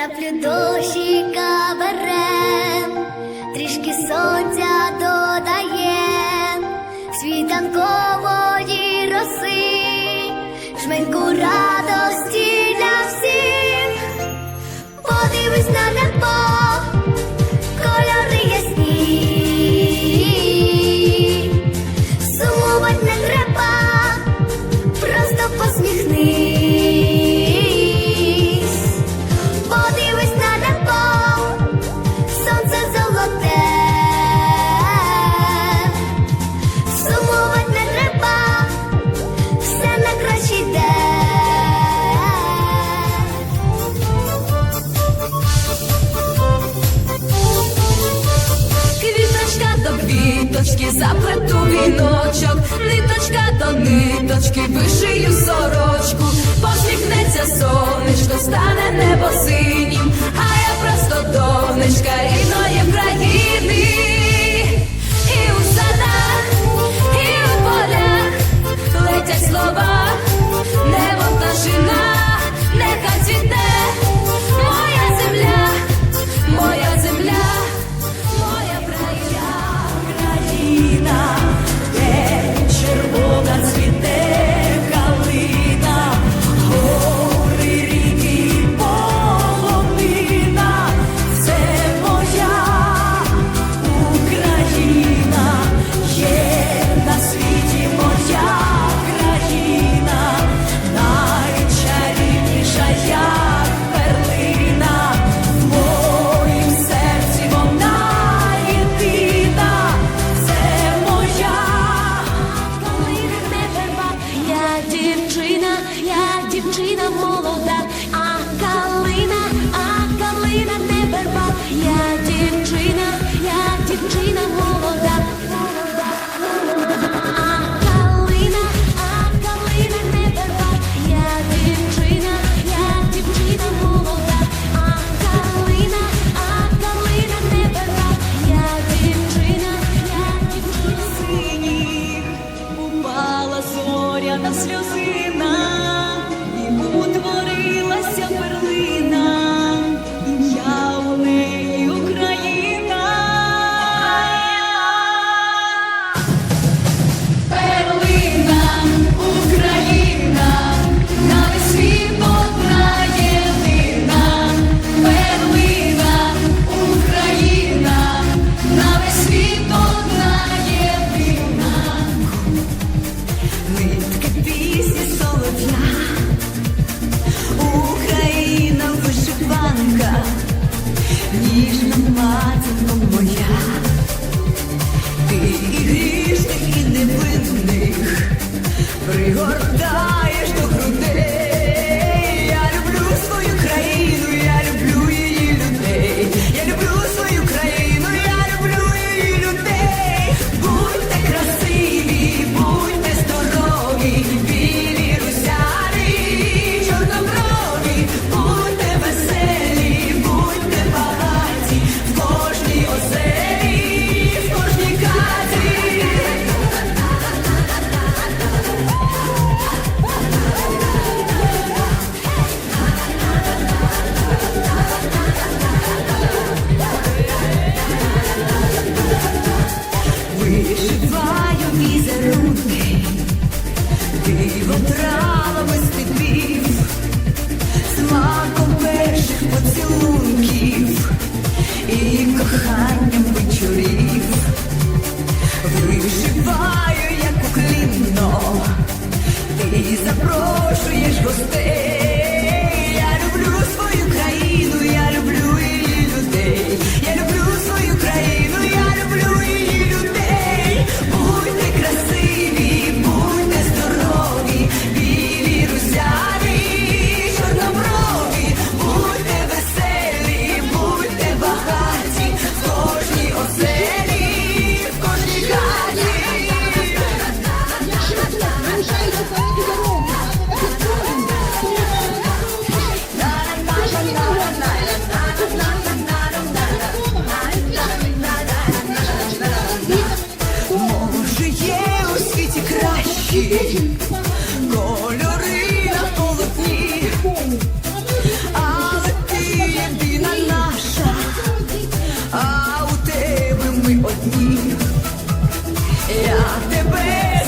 प्राप्य दोषिका ниточки, заплету віночок, ниточка до ниточки, вишию сорочку, посміхнеться сонечко, стане небо синє. я дівчина молода. the moon. дії, кольори навколо дні, але ти єдина наша, а у тебе ми одні. Я тебе.